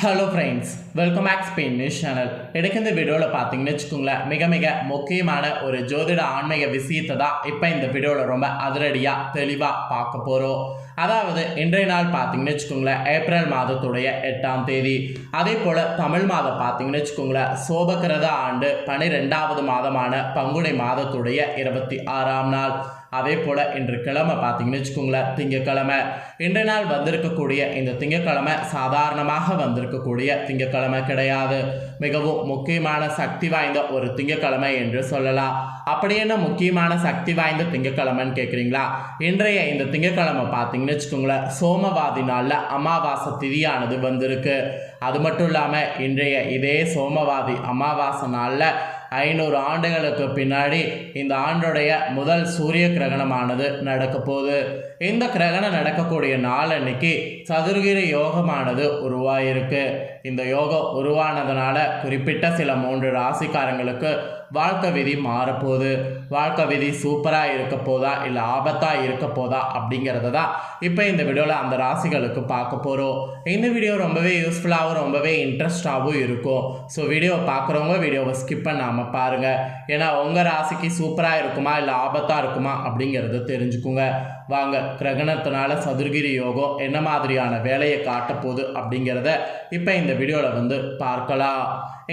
Hello friends welcome back Spain news channel எனக்கு இந்த வீடியோவில் பார்த்தீங்கன்னு வச்சுக்கோங்களேன் மிக மிக முக்கியமான ஒரு ஜோதிட ஆன்மீக விஷயத்தை தான் இப்போ இந்த வீடியோவில் ரொம்ப அதிரடியாக தெளிவாக பார்க்க போகிறோம் அதாவது இன்றைய நாள் பார்த்தீங்கன்னு வச்சுக்கோங்களேன் ஏப்ரல் மாதத்துடைய எட்டாம் தேதி. அதே போல் தமிழ் மாதம் பார்த்தீங்கன்னு வச்சுக்கோங்களேன் சோபகிரத ஆண்டு பனிரெண்டாவது மாதமான பங்குனி மாதத்துடைய இருபத்தி ஆறாம் நாள். அதே போல் இன்று கிழமை பார்த்தீங்கன்னு வச்சுக்கோங்களேன் திங்கக்கிழமை. இன்றைய நாள் வந்திருக்கக்கூடிய இந்த திங்கக்கிழமை சாதாரணமாக வந்திருக்கக்கூடிய திங்கக்கிழமை கிடையாது. மிகவும் முக்கியமான சக்தி வாய்ந்த ஒரு திங்கக்கிழமை என்று சொல்லலாம். அப்படி என்ன முக்கியமான சக்தி வாய்ந்த திங்கக்கிழமைன்னு கேட்குறீங்களா இன்றைய இந்த திங்கக்கிழமை பார்த்தீங்கன்னு வச்சுக்கோங்களேன் சோமவாதி நாளில் அமாவாசை திதியானது வந்திருக்கு. அது மட்டும் இல்லாமல் இன்றைய இதே சோமவாதி அமாவாசை நாளில் ஐநூறு ஆண்டுகளுக்கு பின்னாடி இந்த ஆண்டுடைய முதல் சூரிய கிரகணமானது நடக்க போகுது. இந்த கிரகணம் நடக்கக்கூடிய நாள் அன்னைக்கு சதுர்கிரி யோகமானது உருவாயிருக்கு. இந்த யோகம் உருவானதுனால குறிப்பிட்ட சில மூன்று ராசிக்காரங்களுக்கு வாழ்க்கை விதி மாறப்போகுது. வாழ்க்கை விதி சூப்பராக இருக்க போதா? இல்லை ஆபத்தாக இருக்க போதா? அப்படிங்கிறத தான் இப்போ இந்த வீடியோவில் அந்த ராசிகளுக்கு பார்க்க போகிறோம் இந்த வீடியோ ரொம்பவே யூஸ்ஃபுல்லாகவும் ரொம்பவே இன்ட்ரெஸ்டாகவும் இருக்கும். ஸோ வீடியோ பார்க்குறவங்க வீடியோவை ஸ்கிப் பண்ணாமல் பாருங்கள் ஏன்னா உங்கள் ராசிக்கு சூப்பராக இருக்குமா? இல்லை ஆபத்தாக இருக்குமா? அப்படிங்கிறத தெரிஞ்சுக்குங்க. வாங்க கிரகணத்தினால சதுர்கிரி யோகம் என்ன மாதிரியான வேலையை காட்டப்போகுது அப்படிங்கிறத இப்போ இந்த வீடியோவில் வந்து பார்க்கலாம்.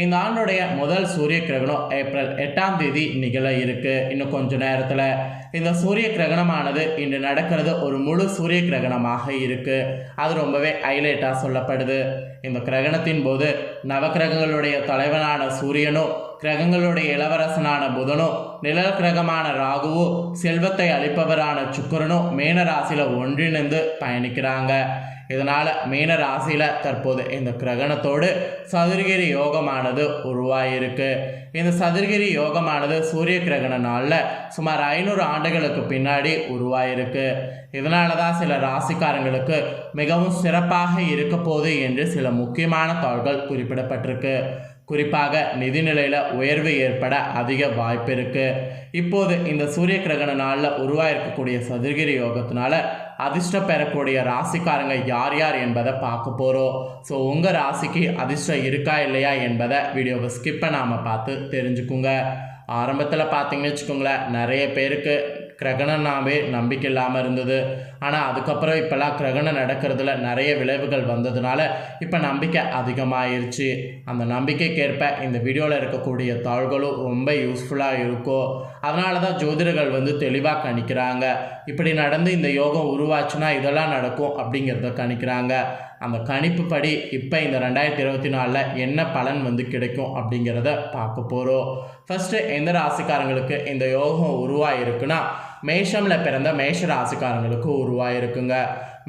இந்த ஆண்டுடைய முதல் சூரிய கிரகணம் ஏப்ரல் எட்டாம் தேதி நிகழ இருக்கு. இன்னும் கொஞ்ச நேரத்தில் இந்த சூரிய கிரகணமானது இன்று நடக்கிறது ஒரு முழு சூரிய கிரகணமாக இருக்கு. அது ரொம்பவே ஹைலைட்டாக சொல்லப்படுது. இந்த கிரகணத்தின் போது நவக்கிரகங்களுடைய தலைவனான சூரியனும் கிரகங்களுடைய இளவரசனான புதனும் நிழல் கிரகமான ராகுவோ செல்வத்தை அளிப்பவரான சுக்கரனோ மீன ராசியில் ஒன்றிணைந்து பயணிக்கிறாங்க. இதனால் மீன ராசியில் தற்போது இந்த கிரகணத்தோடு சதுர்கிரி யோகமானது உருவாயிருக்கு. இந்த சதுர்கிரி யோகமானது சூரிய கிரகண நாளில் சுமார் ஐநூறு ஆண்டுகளுக்கு பின்னாடி உருவாயிருக்கு. இதனால தான் சில ராசிக்காரங்களுக்கு மிகவும் சிறப்பாக இருக்க போகுது என்று சில முக்கியமான தாள்கள் குறிப்பிடப்பட்டிருக்கு. குறிப்பாக நிதிநிலையில் உயர்வு ஏற்பட அதிக வாய்ப்பு இருக்குது இப்போது இந்த சூரிய கிரகண நாளில் உருவாயிருக்கக்கூடிய சதுர்கிரி யோகத்தினால அதிர்ஷ்டம் பெறக்கூடிய ராசிக்காரங்க யார் யார் என்பதை பார்க்க போகிறோம் ஸோ உங்கள் ராசிக்கு அதிர்ஷ்டம் இருக்கா இல்லையா என்பதை வீடியோவை ஸ்கிப்பை நாம் பார்த்து தெரிஞ்சுக்குங்க. ஆரம்பத்தில் பார்த்தீங்கன்னு வச்சுக்கோங்களேன் நிறைய பேருக்கு கிரகணனாவே நம்பிக்கை இல்லாமல் இருந்தது. ஆனால் அதுக்கப்புறம் இப்போல்லாம் கிரகணம் நடக்கிறதுல நிறைய விளைவுகள் வந்ததுனால இப்போ நம்பிக்கை அதிகமாகிருச்சு அந்த நம்பிக்கைக்கேற்ப இந்த வீடியோவில் இருக்கக்கூடிய தாள்களும் ரொம்ப யூஸ்ஃபுல்லாக இருக்கும் அதனால தான் ஜோதிடர்கள் வந்து தெளிவாக கணிக்கிறாங்க. இப்படி நடந்து இந்த யோகம் உருவாச்சுன்னா இதெல்லாம் நடக்கும் அப்படிங்கிறத கணிக்கிறாங்க. அந்த கணிப்பு படி இப்போ இந்த ரெண்டாயிரத்தி இருபத்தி நாலில் என்ன பலன் வந்து கிடைக்கும் அப்படிங்கிறத பார்க்க போகிறோம் ஃபஸ்ட்டு எந்த ராசிக்காரங்களுக்கு இந்த யோகம் உருவாயிருக்குன்னா மேஷமில் பிறந்த மேஷ ராசிக்காரங்களுக்கு உருவாயிருக்குங்க.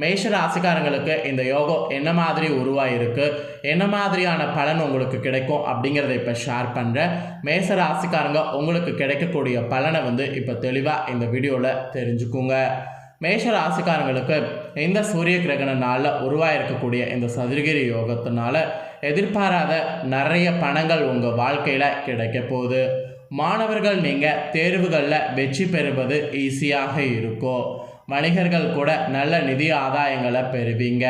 மேஷ ராசிக்காரங்களுக்கு இந்த யோகம் என்ன மாதிரி உருவாயிருக்கு? என்ன மாதிரியான பலன் உங்களுக்கு கிடைக்கும்? அப்படிங்கிறத இப்போ ஷேர் பண்ணுறேன் மேஷ ராசிக்காரங்க உங்களுக்கு கிடைக்கக்கூடிய பலனை வந்து இப்போ தெளிவாக இந்த வீடியோவில் தெரிஞ்சுக்குங்க. மேஷ ராசிக்காரங்களுக்கு இந்த சூரிய கிரகண நாளில் உருவாயிருக்கக்கூடிய இந்த சதுரகிரி யோகத்தினால எதிர்பாராத நிறைய பணங்கள் உங்கள் வாழ்க்கையில் கிடைக்க போகுது. மாணவர்கள் நீங்கள் தேர்வுகளில் வெற்றி பெறுவது ஈஸியாக இருக்கும். வணிகர்கள் கூட நல்ல நிதி ஆதாயங்களை பெறுவீங்க.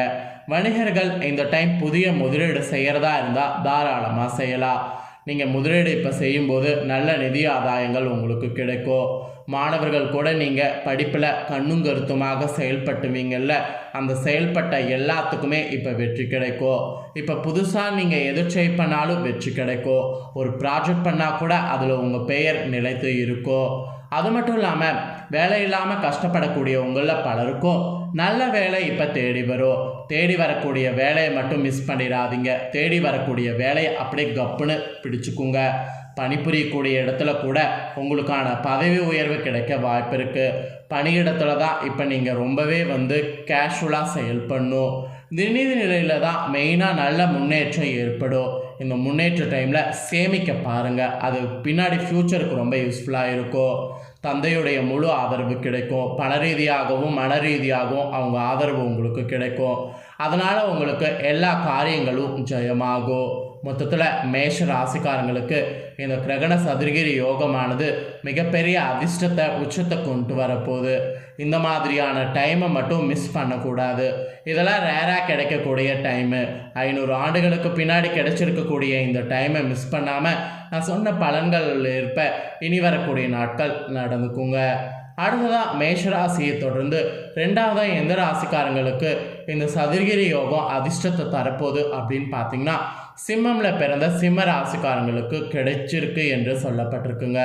வணிகர்கள் இந்த டைம் புதிய முதலீடு செய்கிறதா இருந்தால் தாராளமாக செய்யலாம். நீங்கள் முதலீடு இப்போ செய்யும்போது நல்ல நிதி ஆதாயங்கள் உங்களுக்கு கிடைக்கும். மாணவர்கள் கூட நீங்கள் படிப்பில் கண்ணும் கருத்துமாக செயல்பட்டுவீங்கள்ல அந்த செயல்பட்ட எல்லாத்துக்குமே இப்போ வெற்றி கிடைக்கும். இப்போ புதுசாக நீங்கள் எது ட்ரை பண்ணாலும் வெற்றி கிடைக்கும். ஒரு ப்ராஜெக்ட் பண்ணால் கூட அதில் உங்கள் பெயர் நிலைத்து இருக்கும். அது மட்டும் இல்லாமல் வேலை இல்லாமல் கஷ்டப்படக்கூடியவங்களில் பலருக்கும் நல்ல வேலை இப்போ தேடி வரும். தேடி வரக்கூடிய வேலையை மட்டும் மிஸ் பண்ணிடாதீங்க. தேடி வரக்கூடிய வேலையை அப்படியே கப்புன்னு பிடிச்சுக்குங்க. பணிபுரியக்கூடிய இடத்துல கூட உங்களுக்கான பதவி உயர்வு கிடைக்க வாய்ப்பு இருக்குது பணியிடத்துல தான் இப்போ நீங்கள் ரொம்பவே வந்து கேஷுவலாக செயல்படணும் நிதி நிலையில் தான் மெயினாக நல்ல முன்னேற்றம் ஏற்படும். இந்த முன்னேற்ற டைமில் சேமிக்க பாருங்கள் அது பின்னாடி ஃப்யூச்சருக்கு ரொம்ப யூஸ்ஃபுல்லாக இருக்கும். தந்தையுடைய முழு ஆதரவு கிடைக்கும். பண ரீதியாகவும் மன ரீதியாகவும் அவங்க ஆதரவு உங்களுக்கு கிடைக்கும். அதனால் உங்களுக்கு எல்லா காரியங்களும் ஜெயமாகும். மொத்தத்தில் மேஷ ராசிக்காரங்களுக்கு இந்த கிரகண சதுரகிரி யோகமானது மிகப்பெரிய அதிர்ஷ்டத்தை உச்சத்தை கொண்டு வரப்போகுது. இந்த மாதிரியான டைமை மட்டும் மிஸ் பண்ணக்கூடாது. இதெல்லாம் ரேராக கிடைக்கக்கூடிய டைமு ஐநூறு ஆண்டுகளுக்கு பின்னாடி கிடைச்சிருக்கக்கூடிய இந்த டைமை மிஸ் பண்ணாமல் நான் சொன்ன பலன்கள் இருப்ப. இனி வரக்கூடிய நாட்கள் நடந்துக்குங்க. அடுத்ததாக மேஷராசியை தொடர்ந்து ரெண்டாவதாக எந்த ராசிக்காரங்களுக்கு இந்த சதுர்கிரி யோகம் அதிர்ஷ்டத்தை தரப்போகுது அப்படின்னு பார்த்தீங்கன்னா சிம்மமில் பிறந்த சிம்ம ராசிக்காரங்களுக்கு கிடைச்சிருக்கு என்று சொல்லப்பட்டிருக்குங்க.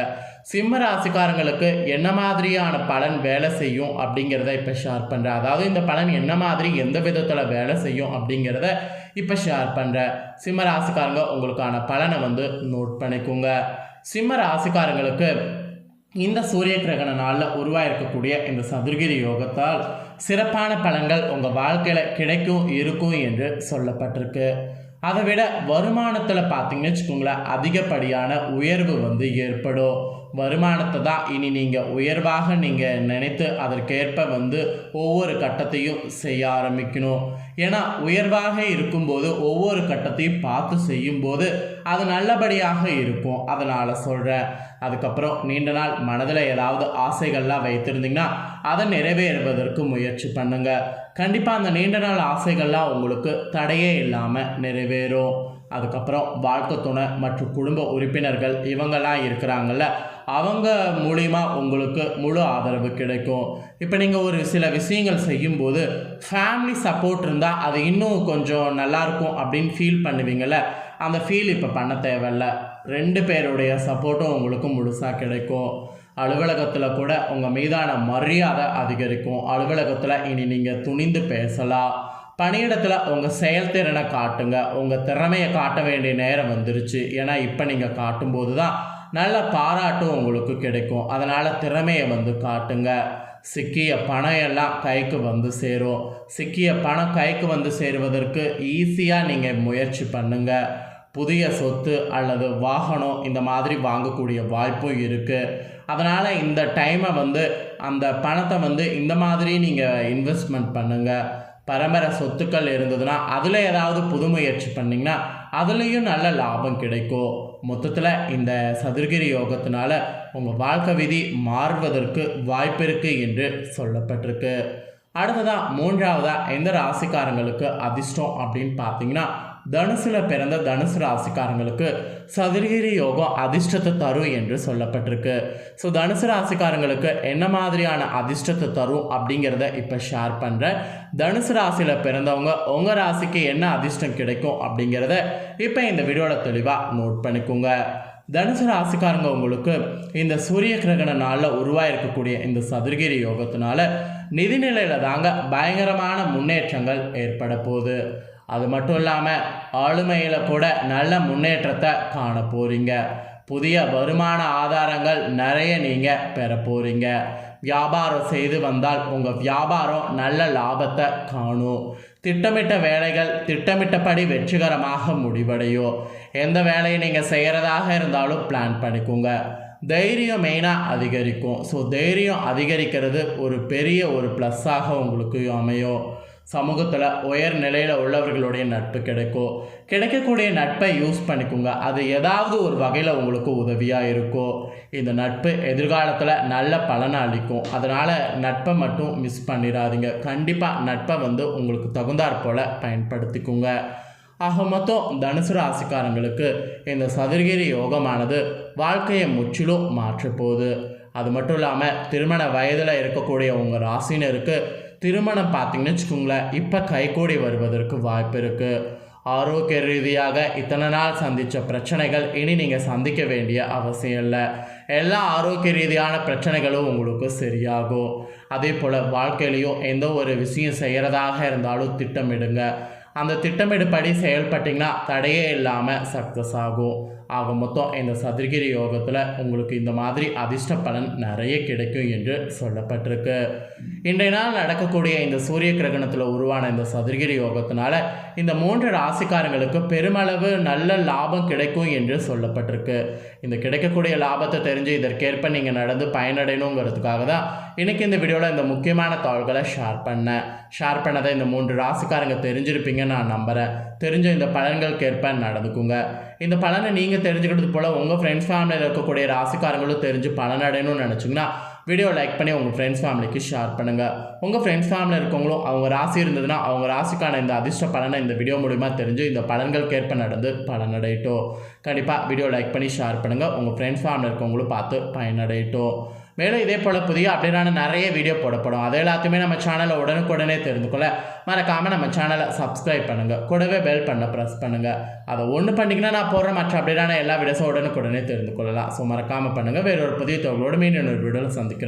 சிம்ம ராசிக்காரங்களுக்கு என்ன மாதிரியான பலன் வேலை செய்யும் அப்படிங்கிறத இப்போ ஷேர் பண்ணுறேன் அதாவது இந்த பலன் என்ன மாதிரி எந்த விதத்தில் வேலை செய்யும் அப்படிங்கிறத இப்போ ஷேர் பண்ணுறேன் சிம்ம ராசிக்காரங்க உங்களுக்கான பலனை வந்து நோட் பண்ணிக்கோங்க. சிம்ம ராசிக்காரங்களுக்கு இந்த சூரிய கிரகண நாளில் உருவாயிருக்கக்கூடிய இந்த சதுர்கிரி யோகத்தால் சிறப்பான பலன்கள் உங்கள் வாழ்க்கையில் கிடைக்கும் இருக்கும் என்று சொல்லப்பட்டிருக்கு. அதை விட வருமானத்தில் பார்த்தீங்கன்னு வச்சுக்கோங்களேன் அதிகப்படியான உயர்வு வந்து ஏற்படும். வருமானத்தை தான் இனி நீங்கள் உயர்வாக நீங்கள் நினைத்து அதற்கேற்ப வந்து ஒவ்வொரு கட்டத்தையும் செய்ய ஆரம்பிக்கணும். ஏன்னா உயர்வாக இருக்கும்போது ஒவ்வொரு கட்டத்தையும் பார்த்து செய்யும்போது அது நல்லபடியாக இருக்கும். அதனால் சொல்கிறேன் அதுக்கப்புறம் நீண்ட நாள் மனதில் ஏதாவது ஆசைகள்லாம் வைத்திருந்தீங்கன்னா அதை நிறைவேறுவதற்கு முயற்சி பண்ணுங்க. கண்டிப்பாக அந்த நீண்ட நாள் ஆசைகள்லாம் உங்களுக்கு தடையே இல்லாமல் நிறைவேறும். அதுக்கப்புறம் வாழ்க்கை துணை மற்றும் குடும்ப உறுப்பினர்கள் இவங்கெல்லாம் இருக்கிறாங்கல்ல அவங்க மூலிமா உங்களுக்கு முழு ஆதரவு கிடைக்கும். இப்போ நீங்கள் ஒரு சில விஷயங்கள் செய்யும்போது ஃபேமிலி சப்போர்ட் இருந்தால் அது இன்னும் கொஞ்சம் நல்லாயிருக்கும் அப்படின்னு ஃபீல் பண்ணுவீங்கள்ல அந்த ஃபீல் இப்போ பண்ண தேவையில்ல. ரெண்டு பேருடைய சப்போர்ட்டும் உங்களுக்கு முழுசாக கிடைக்கும். அலுவலகத்தில் கூட உங்கள் மீதான மரியாதை அதிகரிக்கும். அலுவலகத்தில் இனி நீங்கள் துணிந்து பேசலாம். பணியிடத்தில் உங்கள் செயல்திறனை காட்டுங்க. உங்கள் திறமையை காட்ட வேண்டிய நேரம் வந்துருச்சு. ஏன்னா இப்போ நீங்கள் காட்டும்போது தான் நல்ல பாராட்டும் உங்களுக்கு கிடைக்கும். அதனால் திறமையை வந்து காட்டுங்க. சிக்கிய பணம் எல்லாம் கைக்கு வந்து சேரும். சிக்கிய பணம் கைக்கு வந்து சேருவதற்கு ஈஸியாக நீங்கள் முயற்சி பண்ணுங்கள் புதிய சொத்து அல்லது வாகனம் இந்த மாதிரி வாங்கக்கூடிய வாய்ப்பும் இருக்குது அதனால் இந்த டைமை வந்து அந்த பணத்தை வந்து இந்த மாதிரி நீங்கள் இன்வெஸ்ட்மெண்ட் பண்ணுங்கள் பரம்பரை சொத்துக்கள் இருந்ததுன்னா அதில் ஏதாவது புது முயற்சி பண்ணிங்கன்னா அதுலேயும் நல்ல லாபம் கிடைக்கும். மொத்தத்தில் இந்த சதுர்கிரி யோகத்தினால உங்கள் வாழ்க்கை விதி மாறுவதற்கு வாய்ப்பு இருக்குது என்று சொல்லப்பட்டிருக்கு. அடுத்ததாக மூன்றாவதாக எந்த ராசிக்காரங்களுக்கு அதிர்ஷ்டம் அப்படின்னு பார்த்தீங்கன்னா தனுசில் பிறந்த தனுசு ராசிக்காரங்களுக்கு சதுரகிரி யோகம் அதிர்ஷ்டத்தை தரும் என்று சொல்லப்பட்டிருக்கு. ஸோ தனுசு ராசிக்காரங்களுக்கு என்ன மாதிரியான அதிர்ஷ்டத்தை தரும் அப்படிங்கிறத இப்போ ஷேர் பண்ணுறேன் தனுசு ராசியில் பிறந்தவங்க உங்கள் ராசிக்கு என்ன அதிர்ஷ்டம் கிடைக்கும் அப்படிங்கிறத இப்போ இந்த வீடியோவில் தெளிவாக நோட் பண்ணிக்கோங்க. தனுசு ராசிக்காரங்க உங்களுக்கு இந்த சூரிய கிரகண நாளில் உருவாயிருக்கக்கூடிய இந்த சதுரகிரி யோகத்தினால நிதிநிலையில் தாங்க பயங்கரமான முன்னேற்றங்கள் ஏற்பட போகுது அது மட்டும் இல்லாமல் ஆளுமையில் கூட நல்ல முன்னேற்றத்தை காண போகிறீங்க புதிய வருமான ஆதாரங்கள் நிறைய நீங்கள் பெற போகிறீங்க வியாபாரம் செய்து வந்தால் உங்கள் வியாபாரம் நல்ல லாபத்தை காணும். திட்டமிட்ட வேலைகள் திட்டமிட்டபடி வெற்றிகரமாக முடிவடையும். எந்த வேலையை நீங்கள் செய்கிறதாக இருந்தாலும் பிளான் பண்ணிக்கோங்க. தைரியம் மெயினாக அதிகரிக்கும். ஸோ தைரியம் அதிகரிக்கிறது ஒரு பெரிய ஒரு ப்ளஸ்ஸாக உங்களுக்கு அமையும். சமூகத்தில் உயர் நிலையில் உள்ளவர்களுடைய நட்பு கிடைக்கும். கிடைக்கக்கூடிய நட்பை யூஸ் பண்ணிக்கோங்க. அது ஏதாவது ஒரு வகையில் உங்களுக்கு உதவியாக இருக்கும். இந்த நட்பு எதிர்காலத்தில் நல்ல பலனை அளிக்கும். அதனால் நட்பை மட்டும் மிஸ் பண்ணிடாதீங்க. கண்டிப்பாக நட்பை வந்து உங்களுக்கு தகுந்தாற் போல் பயன்படுத்திக்கோங்க. ஆக மொத்தம் தனுசு ராசிக்காரங்களுக்கு இந்த சதுர்கிரி யோகமானது வாழ்க்கையை முற்றிலும் மாற்றப்போகுது. அது மட்டும் இல்லாமல் திருமண வயதில் இருக்கக்கூடிய உங்கள் ராசினருக்கு திருமணம் பார்த்தீங்கன்னு வச்சுக்கோங்களேன் இப்போ கைகூடி வருவதற்கு வாய்ப்பு இருக்குது ஆரோக்கிய ரீதியாக இத்தனை நாள் சந்தித்த பிரச்சனைகள் இனி நீங்கள் சந்திக்க வேண்டிய அவசியம் இல்லை. எல்லா ஆரோக்கிய ரீதியான பிரச்சனைகளும் உங்களுக்கு சரியாகும். அதே போல் வாழ்க்கையிலையும் எந்த ஒரு விஷயம் செய்கிறதாக இருந்தாலும் திட்டமிடுங்க. அந்த திட்டமிடுபடி செயல்பட்டிங்கன்னா தடையே இல்லாமல் சக்ஸஸ் ஆகும். ஆக மொத்தம் இந்த சதுரகிரி யோகத்தில் உங்களுக்கு இந்த மாதிரி அதிர்ஷ்ட பலன் நிறைய கிடைக்கும் என்று சொல்லப்பட்டிருக்கு. இன்றைய நாள் நடக்கக்கூடிய இந்த சூரிய கிரகணத்தில் உருவான இந்த சதுர்கிரி யோகத்தினால இந்த மூன்று ராசிக்காரங்களுக்கு பெருமளவு நல்ல லாபம் கிடைக்கும் என்று சொல்லப்பட்டிருக்கு. இந்த கிடைக்கக்கூடிய லாபத்தை தெரிஞ்சு இதற்கேற்ப நீங்கள் நடந்து பயனடையணுங்கிறதுக்காக தான் இன்றைக்கி இந்த வீடியோவில் இந்த முக்கியமான தகவல்களை ஷேர் பண்ணேன். ஷேர் பண்ணதை இந்த மூன்று ராசிக்காரங்க தெரிஞ்சிருப்பீங்கன்னு நான் நம்புகிறேன் தெரிஞ்ச இந்த பலன்களுக்கேற்ப நடந்துக்குங்க. இந்த பலனை நீங்கள் தெரிஞ்சுக்கிறது போல் உங்கள் ஃப்ரெண்ட்ஸ் ஃபேமிலியில் இருக்கக்கூடிய ராசிக்காரங்களும் தெரிஞ்சு பலனடையணும்னு நினச்சிங்கன்னா வீடியோ லைக் பண்ணி உங்கள் ஃப்ரெண்ட்ஸ் ஃபேமிலிக்கு ஷேர் பண்ணுங்கள் உங்கள் ஃப்ரெண்ட்ஸ் ஃபேமிலியில் இருக்கவங்களும் அவங்க ராசி இருந்ததுன்னா அவங்க ராசிக்கான இந்த அதிர்ஷ்ட பலனை இந்த வீடியோ மூலிமா தெரிஞ்சு இந்த பலன்களுக்கேற்ப நடந்து பலனடையட்டும். கண்டிப்பாக வீடியோ லைக் பண்ணி ஷேர் பண்ணுங்கள் உங்கள் ஃப்ரெண்ட்ஸ் ஃபேமிலியில் இருக்கவங்களும் பார்த்து பயனடையட்டும். மேலும் இதே போல் புதிய அப்டேட்டான நிறைய வீடியோ போடப்படும். அது எல்லாத்தையுமே நம்ம சேனலை உடனுக்குடனே தெரிந்து கொள்ள மறக்காமல் நம்ம சேனலை சப்ஸ்கிரைப் பண்ணுங்கள் கூடவே பெல் பண்ண ப்ரெஸ் பண்ணுங்கள் அதை ஒன்று பண்ணிங்கன்னா நான் போடுற மற்ற அப்படின்னா எல்லா வீடியோஸும் உடனுக்குடனே தெரிந்து கொள்ளலாம் ஸோ மறக்காமல் பண்ணுங்கள் வேற ஒரு புதிய தொழிலோடு மீன் இன்னொரு வீடியோவில் சந்திக்கிறேன்.